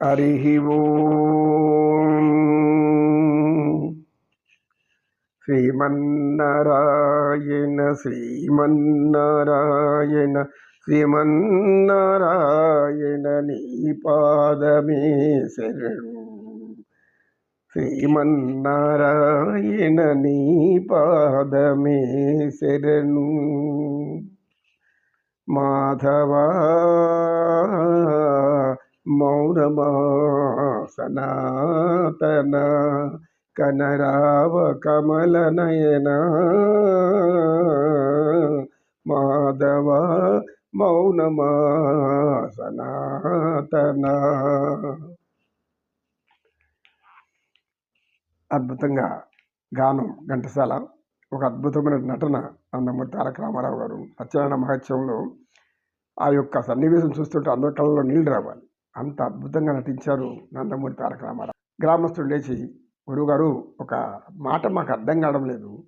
హరి ఓం శ్రీమన్నారాయణ శ్రీమన్నారాయణ శ్రీమన్నారాయణ నీ పాదమే శరణు శ్రీమన్నారాయణ నీ పాదమే శరణు మాధవా మౌనమా సనాతన కనరావ కమల నయన మాధవ మౌనమా సనాతన అద్భుతంగా గానం ఘంటసాల ఒక అద్భుతమైన నటన నందమూరి తారక రామారావు గారు. సత్యనారాయణ మహోత్సవంలో ఆ యొక్క సన్నివేశం చూస్తుంటే అందరి కళ్ళలో నీళ్ళు రావాలి. అంత అద్భుతంగా నటించారు నందమూరి తారక రామారావు. గ్రామస్తుడు లేచి గురువుగారు ఒక మాట మాకు అర్థం కావడం లేదు.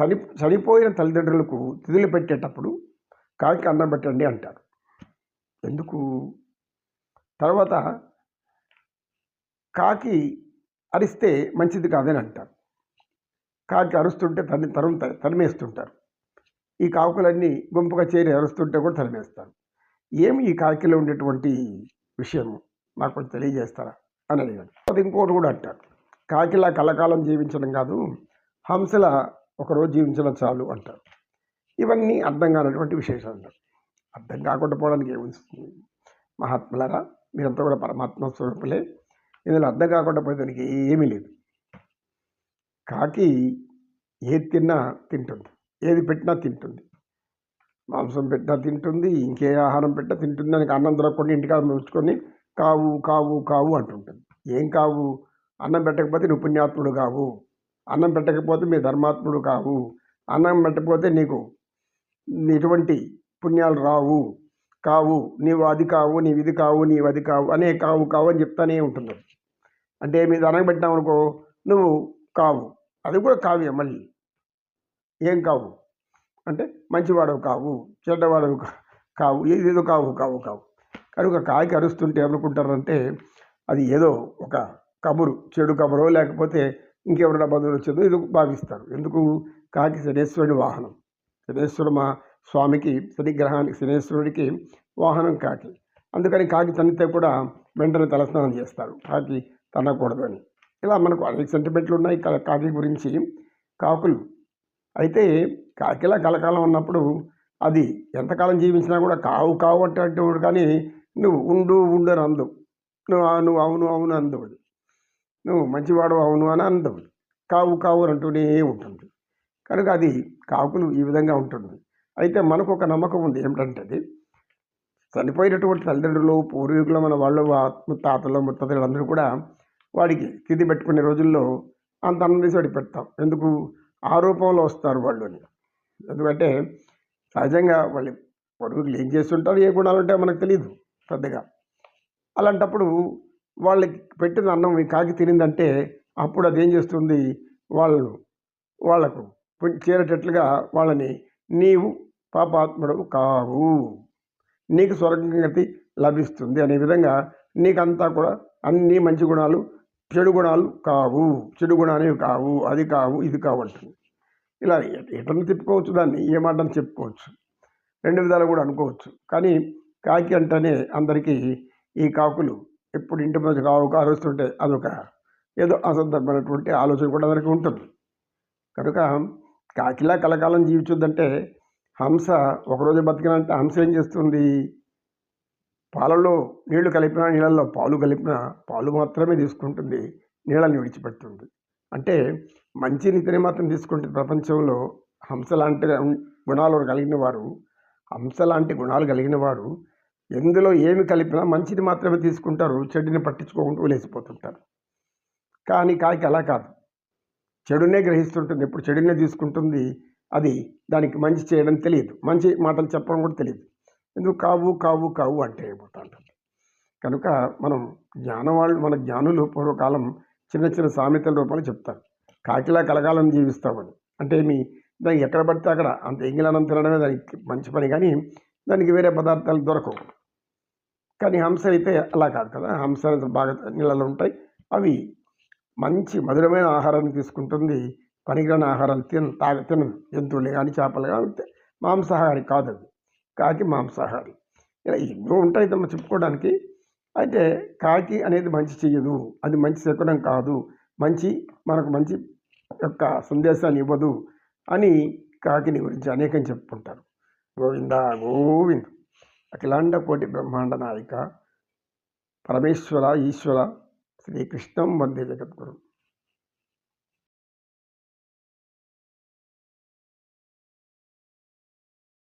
చని చనిపోయిన తల్లిదండ్రులకు తిథులు పెట్టేటప్పుడు కాకి అన్నం పెట్టండి అంటారు. ఎందుకు? తర్వాత కాకి అరిస్తే మంచిది కాదని అంటారు. కాకి అరుస్తుంటే తని తరుము తరిమేస్తుంటారు. ఈ కాకులన్నీ గుంపుగా చేరి అరుస్తుంటే కూడా తరిమేస్తారు. ఏమి ఈ కాకిలో ఉండేటువంటి విషయము? నాకు కొంచెం తెలియజేస్తారా? అని అడిగాడు. అది ఇంకోటి కూడా అంటాడు. కాకిలా కలకాలం జీవించడం కాదు హంసల ఒకరోజు జీవించడం చాలు అంటారు ఇవన్నీ అర్థం కానటువంటి విశేషాలు అంటారు అర్థం కాకుండా పోవడానికి ఏమిస్తుంది మహాత్ములరా మీరంతా కూడా పరమాత్మ స్వరూపులే. ఇందులో అర్థం కాకుండా పోయేదానికి ఏమీ లేదు. కాకి ఏది తిన్నా తింటుంది. ఏది పెట్టినా తింటుంది. మాంసం పెట్టినా తింటుంది ఇంకే ఆహారం పెట్టినా తింటుంది దానికి అన్నం దొరకకుండా ఇంటికాడ ఉంచుకొని కావు కావు కావు అంటుంటుంది. ఏం కావు? అన్నం పెట్టకపోతే నువ్వు పుణ్యాత్ముడు కావు. అన్నం పెట్టకపోతే మీ ధర్మాత్ముడు కావు. అన్నం పెట్టకపోతే నీకు ఎటువంటి పుణ్యాలు రావు. కావు నీవు అది కావు నీవు ఇది కావు నీవు అది కావు అనే కావు కావు అని చెప్తానే ఉంటుంది. అంటే మీద అన్నం పెట్టినావు అనుకో నువ్వు కావు. అది కూడా కావ్యం మళ్ళీ. ఏం కావు? అంటే మంచివాడవు కావు చెడ్డవాడవు కావు ఏదేదో కావు కావు కావు. కనుక కాకి అరుస్తుంటే అనుకుంటారంటే అది ఏదో ఒక కబురు చెడు కబురో లేకపోతే ఇంకెవరైనా బంధువులు వచ్చేదో ఇది భావిస్తారు. ఎందుకు? కాకి శనేశ్వరుడి వాహనం. శనేశ్వరుడు మా స్వామికి శనిగ్రహానికి శనేశ్వరుడికి వాహనం కాకి. అందుకని కాకి తనితే కూడా వెంటనే తలస్నానం చేస్తారు. కాకి తనకూడదు అని. ఇలా మనకు అనేక సెంటిమెంట్లు ఉన్నాయి. కాకి గురించి కాకులు అయితే కాకిలా కలకాలం ఉన్నప్పుడు అది ఎంతకాలం జీవించినా కూడా కావు కావు అంటే కానీ నువ్వు ఉండు ఉండు అని అందవు నువ్వు నువ్వు అవును అవును అందవుడు. నువ్వు మంచివాడు అవును అని అందవుడు. కావు కావు అని అంటూనే ఉంటుంది కనుక అది కాకులు ఈ విధంగా ఉంటుంది అయితే మనకు ఒక నమ్మకం ఉంది ఏమిటంటే అది చనిపోయినటువంటి తల్లిదండ్రులు పూర్వీకులు మన వాళ్ళు తాతలు ముత్తతలు అందరూ కూడా వాడికి తిది పెట్టుకునే రోజుల్లో అంత అన్నం తీసి వాడికి పెడతాం. ఎందుకు? ఆ రూపంలో వస్తారు వాళ్ళు అని ఎందుకంటే సహజంగా వాళ్ళు పొరుగులు ఏం చేస్తుంటారు ఏ గుణాలు ఉంటాయో మనకు తెలియదు పెద్దగా అలాంటప్పుడు వాళ్ళకి పెట్టిన అన్నం ఈ కాకి తినిందంటే అప్పుడు అది ఏం చేస్తుంది? వాళ్ళు వాళ్ళకు చేరేటట్లుగా వాళ్ళని నీవు పాపాత్ముడు కావు. నీకు స్వర్గతి లభిస్తుంది అనే విధంగా నీకంతా కూడా అన్ని మంచి గుణాలు చెడు గుణాలు కావు చెడు గుణాలు కావు అది కావు ఇది కావు అంటుంది. ఇలా ఎటని తిప్పుకోవచ్చు దాన్ని ఏమాటని చెప్పుకోవచ్చు. రెండు విధాలు కూడా అనుకోవచ్చు. కానీ కాకి అంటేనే అందరికీ ఈ కాకులు ఎప్పుడు ఇంటి మధ్య కావు కారుస్తుంటే అదొక ఏదో అసందర్భమైనటువంటి ఆలోచన కూడా అందరికీ ఉంటుంది. కనుక కాకిలా కలకాలం జీవించుద్దంటే హంస ఒకరోజు బతికినంటే హంస ఏం చేస్తుంది? పాలలో నీళ్ళు కలిపినా నీళ్ళల్లో పాలు కలిపినా పాలు మాత్రమే తీసుకుంటుంది నీళ్ళని విడిచిపెడుతుంది. అంటే మంచి నీతిని మాత్రం తీసుకుంటే ప్రపంచంలో హంస లాంటి గుణాలు కలిగిన వారు హంస లాంటి గుణాలు కలిగిన వారు ఎందులో ఏమి కలిపినా మంచిని మాత్రమే తీసుకుంటారు చెడుని పట్టించుకోకుండా వదిలేసిపోతుంటారు. కానీ కాకి అలా కాదు. చెడునే గ్రహిస్తుంటుంది. ఎప్పుడు చెడునే తీసుకుంటుంది అది దానికి మంచి చేయడం తెలియదు. మంచి మాటలు చెప్పడం కూడా తెలియదు. ఎందుకు కావు కావు కావు అంటే అయిపోతా ఉంటుంది కనుక మనం జ్ఞానం వాళ్ళు మన జ్ఞానులు పూర్వకాలం చిన్న చిన్న సామెతల రూపంలో చెప్తారు. కాకిలా కలగాలని జీవిస్తామని. అంటే మీ దానికి ఎక్కడ పడితే అక్కడ. అంత ఎంగిలనం తినడమే దానికి మంచి పని కానీ దానికి వేరే పదార్థాలు దొరకవు. కానీ హంస అయితే అలా కాదు కదా. హంస అనేది బాగా నీళ్ళలో ఉంటాయి. అవి మంచి మధురమైన ఆహారాన్ని తీసుకుంటుంది. పనికిరాని ఆహారాలు తిన తాగ తినదు జంతువులు కానీ చేపలు కానీ మాంసాహారి కాదు అది కాకి మాంసాహారి. ఇలా ఎన్నో ఉంటాయి తమ చెప్పుకోవడానికి. అయితే కాకి అనేది మంచి చెయ్యదు. అది మంచి శకునం కాదు. మంచి మనకు మంచి యొక్క సందేశాన్ని ఇవ్వదు అని కాకిని గురించి అనేకం చెప్పుకుంటారు. గోవింద గోవింద్. అఖిలాండ కోటి బ్రహ్మాండ నాయక. పరమేశ్వర ఈశ్వర శ్రీకృష్ణం వందే జగద్గురు.